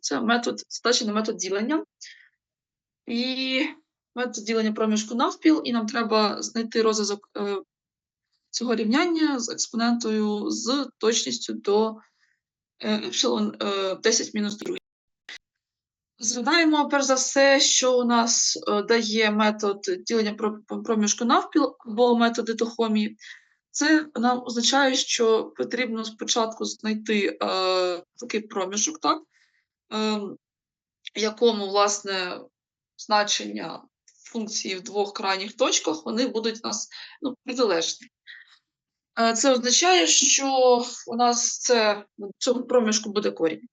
це метод задачі на метод ділення. І метод ділення проміжку навпіл, і нам треба знайти розв'язок е, цього рівняння з експонентою з точністю до е, епсилон е, 10 мінус 2. Згадаємо, перш за все, що у нас е, дає метод ділення проміжку навпіл або метод дитохомії. Це нам означає, що потрібно спочатку знайти е, такий проміжок, так, е, якому, власне, значення функції в двох крайніх точках вони будуть у нас ну, протилежні. Е, Це означає, що у нас це, в цьому проміжку буде корінь.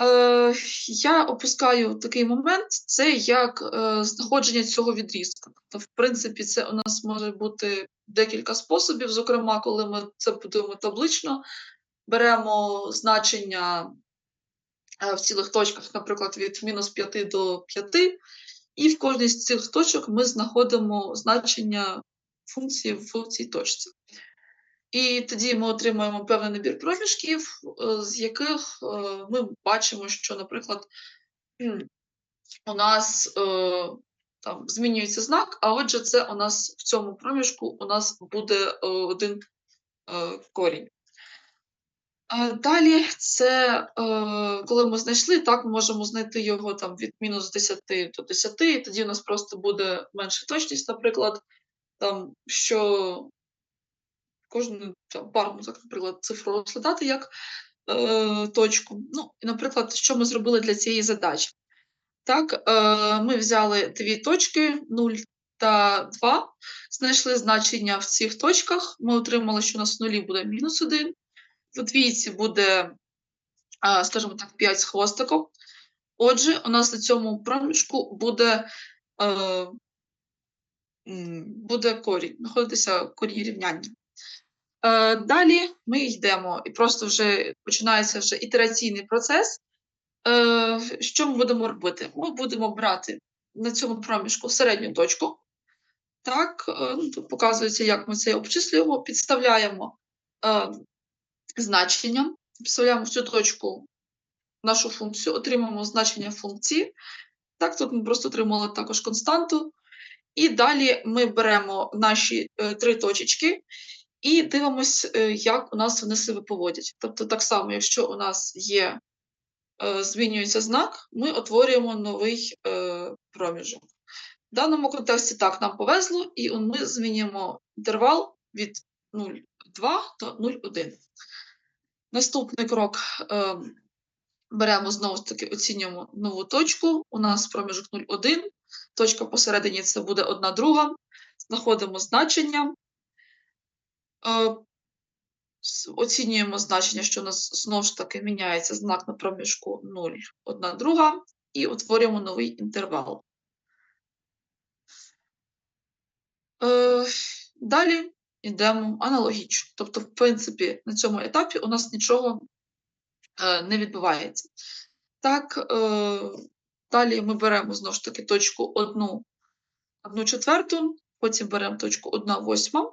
Е, я опускаю такий момент, це як е, знаходження цього відрізка. Тобто, в принципі, це у нас може бути декілька способів. Зокрема, коли ми це будуємо таблично, беремо значення в цілих точках, наприклад, від мінус 5 до 5, і в кожній з цих точок ми знаходимо значення функції в цій точці. І тоді ми отримуємо певний набір проміжків, е, з яких е, ми бачимо, що, наприклад, у нас е, там змінюється знак, а отже, це у нас в цьому проміжку у нас буде е, один е, корінь. Далі це е, коли ми знайшли, так ми можемо знайти його там від мінус 10 до 10, і тоді у нас просто буде менша точність, наприклад, там, що кожну там, парну, так, наприклад, цифру розглядати як е, точку. Ну, і, наприклад, що ми зробили для цієї задачі? Так, е, ми взяли дві точки 0 та 2, знайшли значення в цих точках. Ми отримали, що у нас в нулі буде мінус 1, в двійці буде, скажімо так, 5 з хвостиком. Отже, у нас на цьому проміжку буде, е, буде корінь, знаходитися корінь рівняння. Е, Далі ми йдемо, і просто вже починається вже ітераційний процес. Е, Що ми будемо робити? Ми будемо брати на цьому проміжку середню точку. Так, ну, показується, як ми це обчислюємо, підставляємо е, значення, підставляємо в цю точку нашу функцію, отримаємо значення функції. Так, тут ми просто отримали також константу. І далі ми беремо наші е, три точечки і дивимось, е, як у нас вони себе поводять. Тобто, так само, якщо у нас є, е, змінюється знак, ми утворюємо новий е, проміжок. В даному контексті так нам повезло, і ми змінюємо інтервал від 0,2 до 0,1. Наступний крок е, беремо знову ж таки, оцінюємо нову точку. У нас проміжок 0,1, точка посередині це буде 1 друга. Знаходимо значення. Е, Оцінюємо значення, що у нас знову ж таки міняється знак на проміжку 0, 1 друга, і утворюємо новий інтервал. Е, Далі йдемо аналогічно. Тобто, в принципі, на цьому етапі у нас нічого е, не відбувається. Так, е, далі ми беремо знову ж таки точку 1, 1 четверту, потім беремо точку 1 восьма.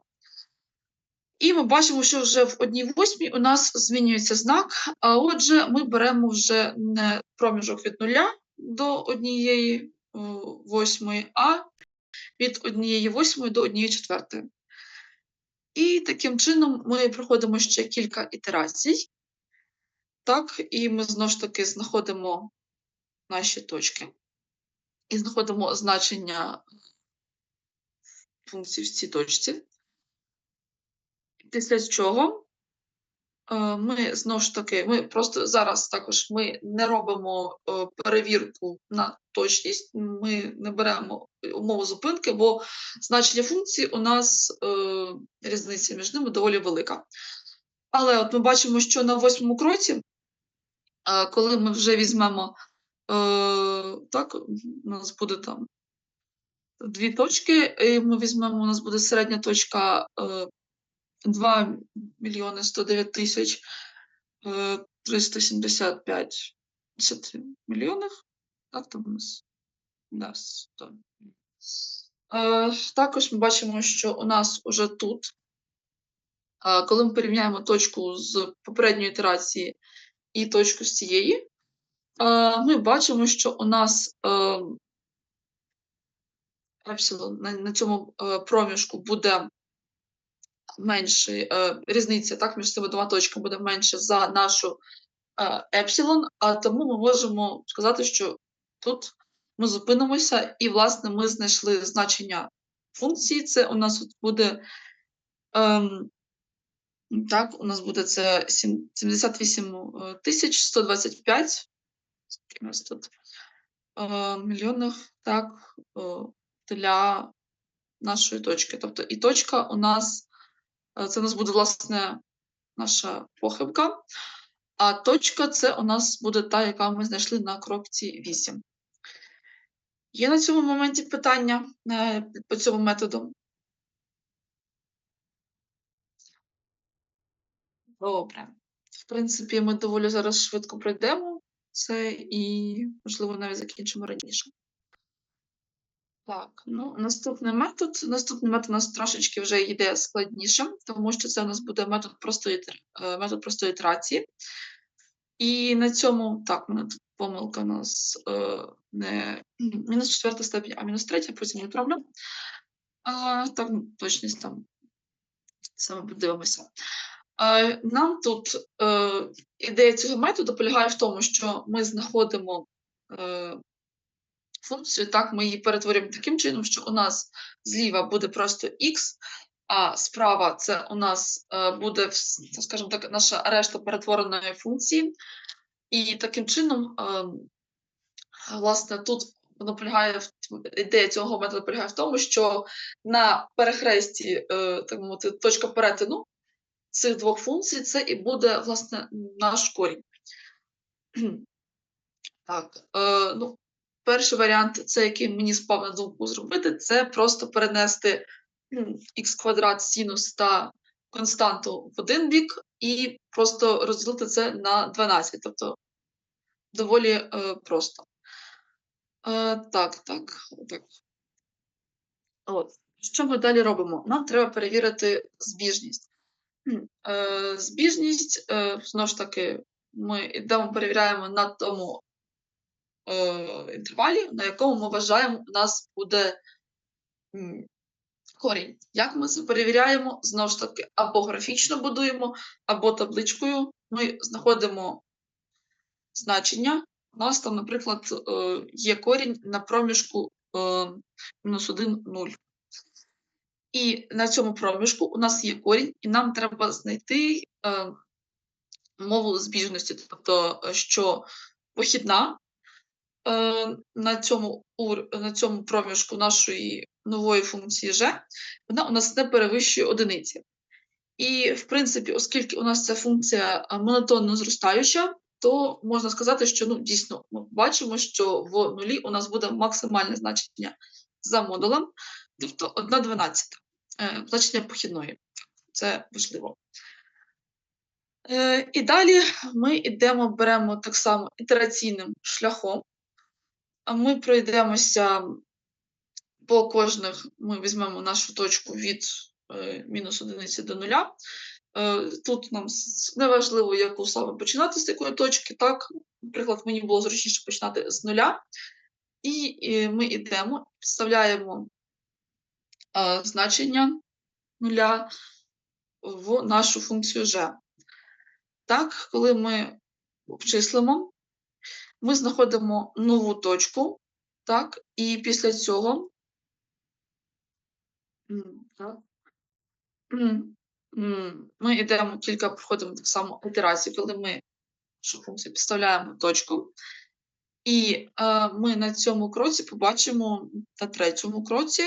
І ми бачимо, що вже в одній восьмій у нас змінюється знак, а отже, ми беремо вже не проміжок від нуля до однієї е, восьмої, а від однієї восьмої до однієї четвертої. І таким чином ми проходимо ще кілька ітерацій. Так, і ми знову ж таки знаходимо наші точки і знаходимо значення функції в цій точці. Після чого е, ми знову ж таки, ми просто зараз також ми не робимо е, перевірку на точність, ми не беремо умову зупинки, бо значення функції у нас е, різниця між ними доволі велика. Але от ми бачимо, що на восьмому кроці, е, коли ми вже візьмемо, е, так, у нас буде там дві точки, і ми візьмемо, у нас буде середня точка е, 2 мільйони 109 тисяч е, 375 мільйонів. Нас да, 100. Е, Також ми бачимо, що у нас уже тут, е, коли ми порівняємо точку з попередньої ітерації і точку з цієї, е, ми бачимо, що у нас епсилон на, цьому проміжку буде менше, різниця так, між цими двома точками буде менше за нашу епсилон, а тому ми можемо сказати, що тут ми зупинимося, і, власне, ми знайшли значення функції. Це у нас от буде. Ем, так, у нас буде це 78 е, тисяч 125 скільки у нас тут е, мільйонів так, е, для нашої точки. Тобто і точка у нас, е, це у нас буде, власне, наша похибка, а точка це у нас буде та, яка ми знайшли на кропці 8. Є на цьому моменті питання е, по цьому методу? Добре. В принципі, ми доволі зараз швидко пройдемо це і, можливо, навіть закінчимо раніше. Так, ну наступний метод. Наступний метод у нас трошечки вже йде складніше, тому що це у нас буде метод простої, е, метод простої ітерації. І на цьому, так, мене тут помилка у нас е, не мінус четверта степінь, а мінус третя, потім не. А, так, ну, точність там саме подивимося. Е, Нам тут ідея цього методу полягає в тому, що ми знаходимо функцію, так, ми її перетворюємо таким чином, що у нас зліва буде просто x, а справа це у нас е, буде, скажімо так, наша решта перетвореної функції. І таким чином, е, власне, тут полягає ідея цього методу полягає в тому, що на перехресті, е, так мовити, точка перетину цих двох функцій, це і буде, власне, наш корінь. Так, е, ну, перший варіант, це який мені спав на думку зробити, це просто перенести х квадрат синус та константу в один бік і просто розділити це на 12. Тобто доволі е, просто. Е, так, так, так. От. Що ми далі робимо? Нам треба перевірити збіжність. Е, збіжність, е, знову ж таки, ми йдемо, перевіряємо на тому інтервалі, на якому ми вважаємо, у нас буде корінь. Як ми це перевіряємо? Знову ж таки, або графічно будуємо, або табличкою. Ми знаходимо значення. У нас там, наприклад, е, є корінь на проміжку е, мінус 1, 0. І на цьому проміжку у нас є корінь, і нам треба знайти е, мову збіжності, тобто, е, що похідна е, на, цьому, на цьому проміжку нашої нової функції g, вона у нас не перевищує одиниці. І, в принципі, оскільки у нас ця функція е, монотонно зростаюча, то можна сказати, що ну, дійсно ми бачимо, що в нулі у нас буде максимальне значення за модулем, тобто 1 дванадцята е, значення похідної. Це важливо. Е, і далі ми йдемо, беремо так само ітераційним шляхом. Ми пройдемося по кожних, ми візьмемо нашу точку від е, мінус одиниці до нуля. Е, тут нам неважливо, яку саме починати з якої точки. Так, наприклад, мені було зручніше починати з нуля. І, ми йдемо, підставляємо е, значення нуля в нашу функцію g. Так, коли ми обчислимо, ми знаходимо нову точку, так, і після цього ми йдемо кілька проходимо так само ітерацій, коли ми функцію підставляємо точку. І е, ми на цьому кроці побачимо, на третьому кроці,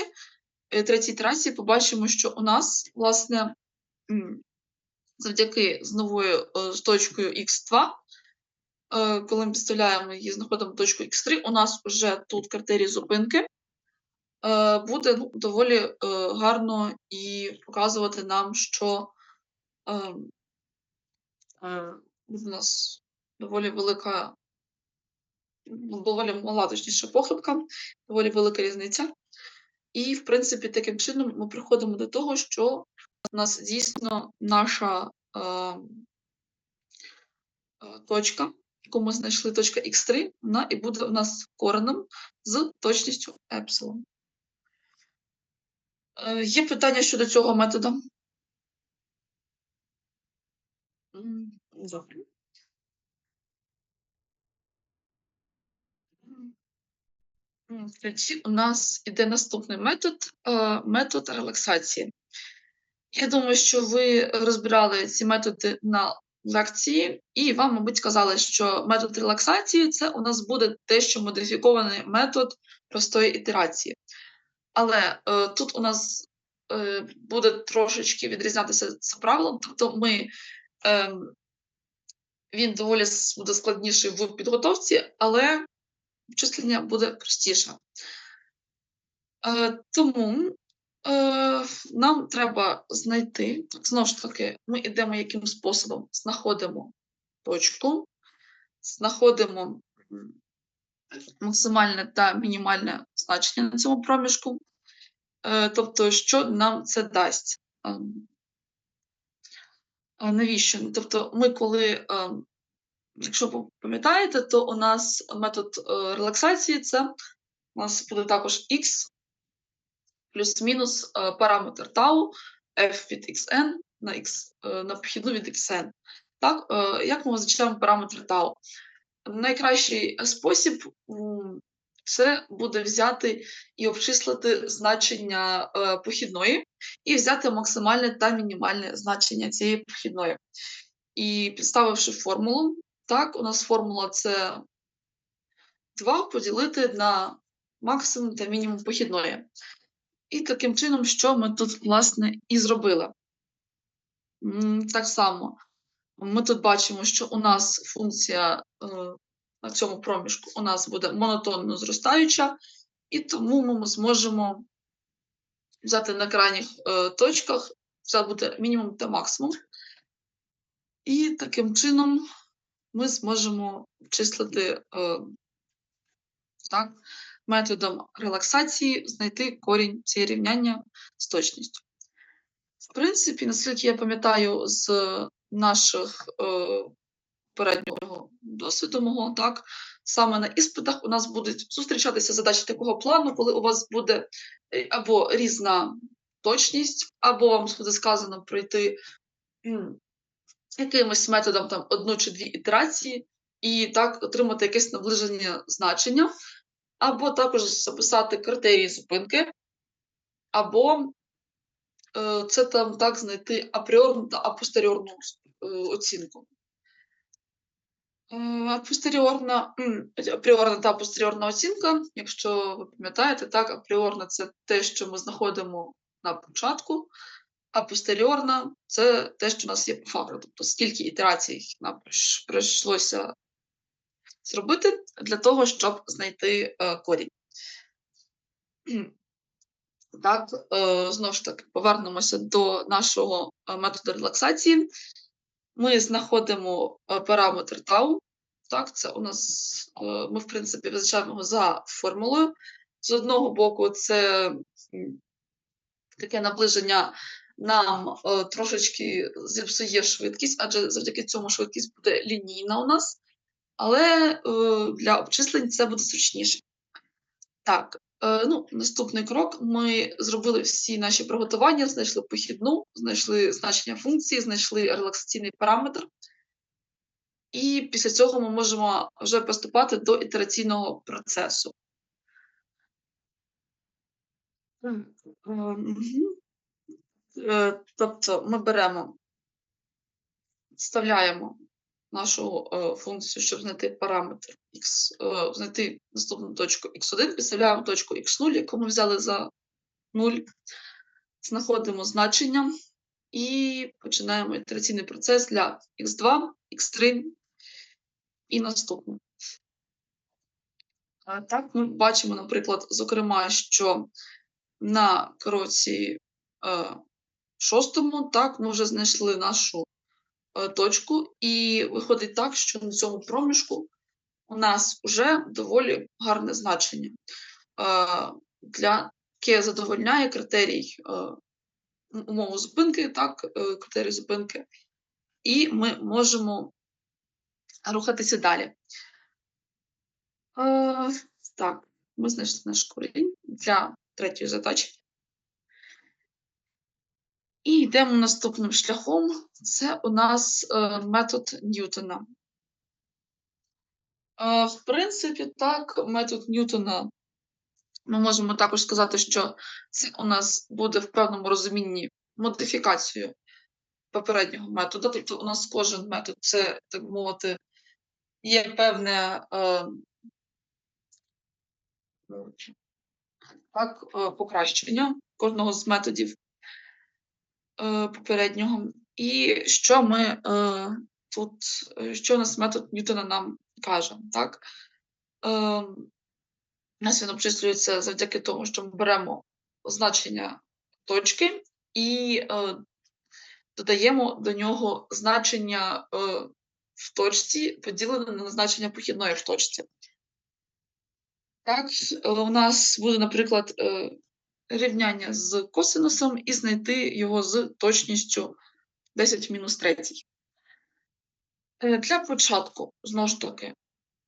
е, третій трасі побачимо, що у нас, власне, завдяки з новою е, з точкою х2, е, коли ми підставляємо її, знаходимо точку х3, у нас вже тут критерій зупинки е, буде ну, доволі е, гарно і показувати нам, що е, е, у нас доволі велика, ну, доволі мала, точніше, похибка, доволі велика різниця. І, в принципі, таким чином ми приходимо до того, що у нас дійсно наша е, е, точка яку ми знайшли точка x3, вона і буде у нас коренем з точністю епсилон. Е, Є питання щодо цього методу? Добре. Тоді у нас іде наступний метод, е, метод релаксації. Я думаю, що ви розбирали ці методи на лекції, і вам, мабуть, казали, що метод релаксації це у нас буде дещо модифікований метод простої ітерації. Але е, тут у нас е, буде трошечки відрізнятися це правилом, тобто ми, е, він доволі буде складніший в підготовці, але обчислення буде простіше. Е, тому е, нам треба знайти, знову ж таки, ми йдемо яким способом? Знаходимо точку, знаходимо максимальне та мінімальне значення на цьому проміжку. Е, тобто, що нам це дасть? Ем, а навіщо? Тобто, ми коли, ем, якщо пам'ятаєте, то у нас метод е, релаксації це у нас буде також x плюс-мінус е, параметр тау f від xn на x, е, на похідну від xn. Так, е, як ми визначаємо параметр тау? Найкращий спосіб це буде взяти і обчислити значення похідної, і взяти максимальне та мінімальне значення цієї похідної. І підставивши формулу, так, у нас формула це 2 поділити на максимум та мінімум похідної. І таким чином, що ми тут, власне, і зробили. Так само, ми тут бачимо, що у нас функція е, на цьому проміжку у нас буде монотонно зростаюча, і тому ми зможемо взяти на крайніх е, точках, це буде мінімум та максимум. І таким чином ми зможемо обчислити е, так, методом релаксації, знайти корінь цієї рівняння з точністю. В принципі, наскільки я пам'ятаю з наших е, попереднього досвіду мого, так, саме на іспитах у нас будуть зустрічатися задачі такого плану, коли у вас буде е, або різна точність, або вам буде сказано пройти якимось методом там одну чи дві ітерації, і так отримати якесь наближення значення, або також записати критерії зупинки, або е, це там так знайти апріорну та апостеріорну е, оцінку. Е, Апостеріорна, апріорна та апостеріорна оцінка, якщо ви пам'ятаєте, так, апріорна це те, що ми знаходимо на початку, а постеріорна це те, що у нас є по факту. Тобто скільки ітерацій нам прийшлося зробити для того, щоб знайти е, корінь. Так, е, знову ж таки, повернемося до нашого е, методу релаксації. Ми знаходимо параметр тау. Так, це у нас ми, в принципі, визначаємо його за формулою. З одного боку, це таке наближення нам трошечки зіпсує швидкість, адже завдяки цьому швидкість буде лінійна у нас, але е, для обчислень це буде зручніше. Так, е, ну, наступний крок. Ми зробили всі наші приготування, знайшли похідну, знайшли значення функції, знайшли релаксаційний параметр. І після цього ми можемо вже приступати до ітераційного процесу. Е, мгм. Е, Тобто ми беремо, вставляємо нашу е, функцію, щоб знайти параметр x, е, знайти наступну точку x1, підставляємо точку x0, яку ми взяли за 0, знаходимо значення і починаємо ітераційний процес для x2, x3 і наступне. Е, Так, ми бачимо, наприклад, зокрема, що на кроці шостому, так, ми вже знайшли нашу точку, і виходить так, що на цьому проміжку у нас вже доволі гарне значення, е, для, яке задовольняє критерій е, умову зупинки, так, е, критерій зупинки, і ми можемо рухатися далі. Е, так, ми знайшли наш корінь для третьої задачі. І йдемо наступним шляхом. Це у нас е, метод Ньютона. Е, в принципі, так, метод Ньютона. Ми можемо також сказати, що це у нас буде в певному розумінні модифікацією попереднього методу. Тобто, у нас кожен метод це, так мовити, є певне е, так, е, покращення кожного з методів попереднього. І що ми е, тут, е, що у нас метод Ньютона нам каже, так? Е, у нас він обчислюється завдяки тому, що ми беремо значення точки і е, додаємо до нього значення е, в точці, поділене на значення похідної в точці. Так, е, у нас буде, наприклад, е, рівняння з косинусом і знайти його з точністю 10 в мінус 3. Е, Для початку, знову ж таки,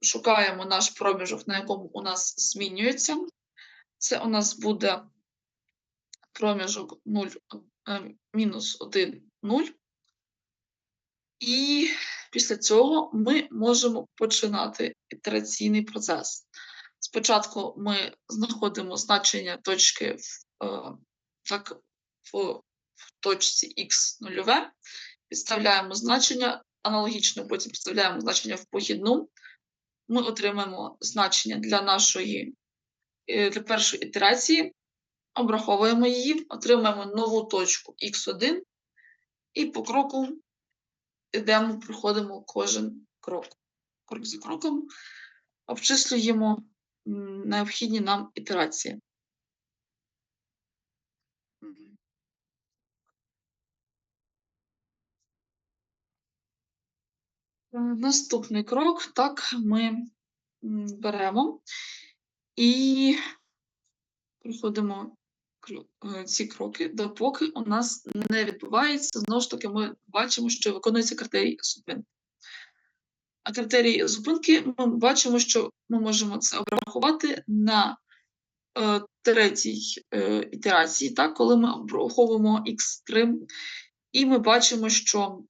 шукаємо наш проміжок, на якому у нас змінюється. Це у нас буде проміжок 0, е, мінус 1, 0. І після цього ми можемо починати ітераційний процес. Спочатку ми знаходимо значення точки в, е, так, в, в точці х нульове, підставляємо значення аналогічно, потім підставляємо значення в похідну. Ми отримаємо значення для нашої е, для першої ітерації, обраховуємо її, отримаємо нову точку x1 і по кроку йдемо, проходимо кожен крок. Крок за кроком обчислюємо необхідні нам ітерації. Е, Наступний крок, так, ми беремо і проходимо е, ці кроки, допоки у нас не відбувається. Знову ж таки, ми бачимо, що виконується критерій зупинки. А критерій зупинки ми бачимо, що ми можемо це обрахувати на е, третій е, ітерації, так, коли ми обраховуємо x3, і ми бачимо, що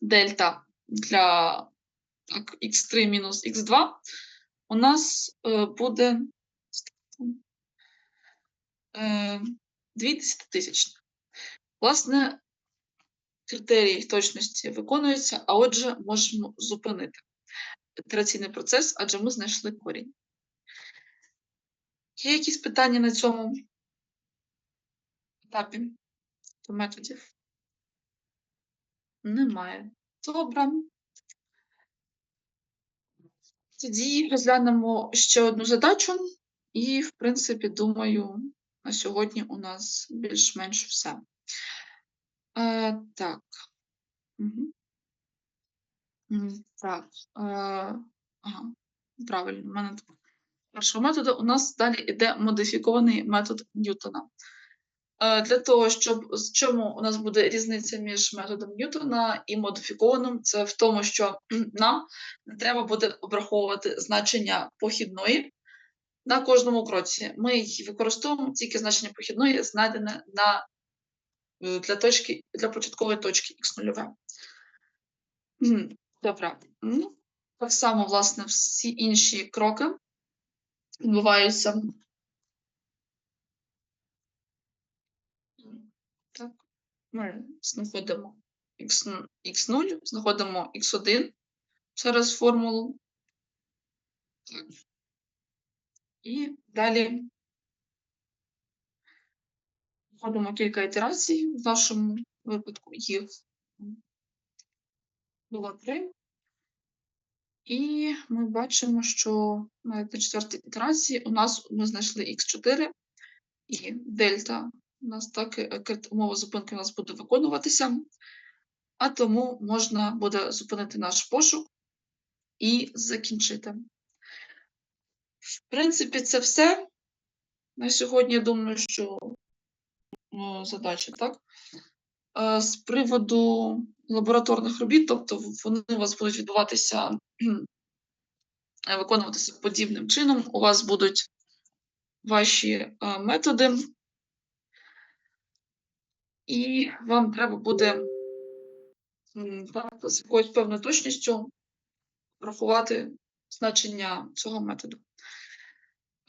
дельта для так, x3 мінус x2 у нас е, буде е, 2 десятитисячні. Власне, критерії точності виконуються, а отже, можемо зупинити ітераційний процес, адже ми знайшли корінь. Є якісь питання на цьому етапі до методів? Немає. Добре. Тоді розглянемо ще одну задачу, і, в принципі, думаю, на сьогодні у нас більш-менш все. Е, так. Угу. Так. Е, ага. Правильно, в мене першого методу у нас далі йде модифікований метод Ньютона. Е, Для того, щоб з чому у нас буде різниця між методом Ньютона і модифікованим, це в тому, що нам не треба буде обраховувати значення похідної на кожному кроці. Ми їх використовуємо тільки значення похідної, знайдене на, для, точки, для початкової точки х0. Добре. Ну, так само, власне, всі інші кроки відбуваються. Так, ми знаходимо x, x0, знаходимо x1 через формулу. І далі входимо кілька ітерацій. В нашому випадку їх було три. І ми бачимо, що на четвертій ітерації у нас ми знайшли x4 і дельта. У нас так е, умова зупинки у нас буде виконуватися, а тому можна буде зупинити наш пошук і закінчити. В принципі, це все. На сьогодні я думаю, що ну, задача, так? Е, з приводу лабораторних робіт, тобто вони у вас будуть відбуватися, е, виконуватися подібним чином. У вас будуть ваші, е, методи. І вам треба буде так, з якоюсь певною точністю рахувати значення цього методу.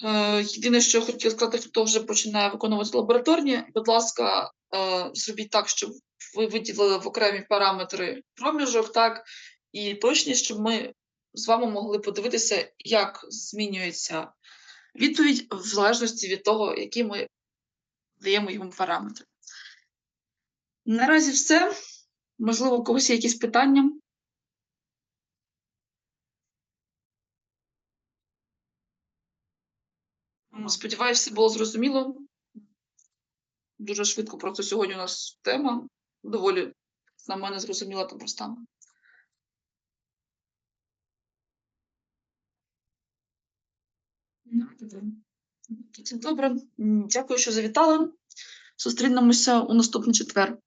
Е, єдине, що я хотіла сказати, хто вже починає виконувати лабораторні, будь ласка, е, зробіть так, щоб ви виділили в окремі параметри проміжок, так, і точність, щоб ми з вами могли подивитися, як змінюється відповідь в залежності від того, які ми даємо йому параметри. Наразі все. Можливо, у когось є якісь питання? Сподіваюсь, все було зрозуміло. Дуже швидко просто сьогодні у нас тема доволі на мене зрозуміла та проста. Ну, добре. Дякую, що завітали. Зустрінемося у наступний четвер.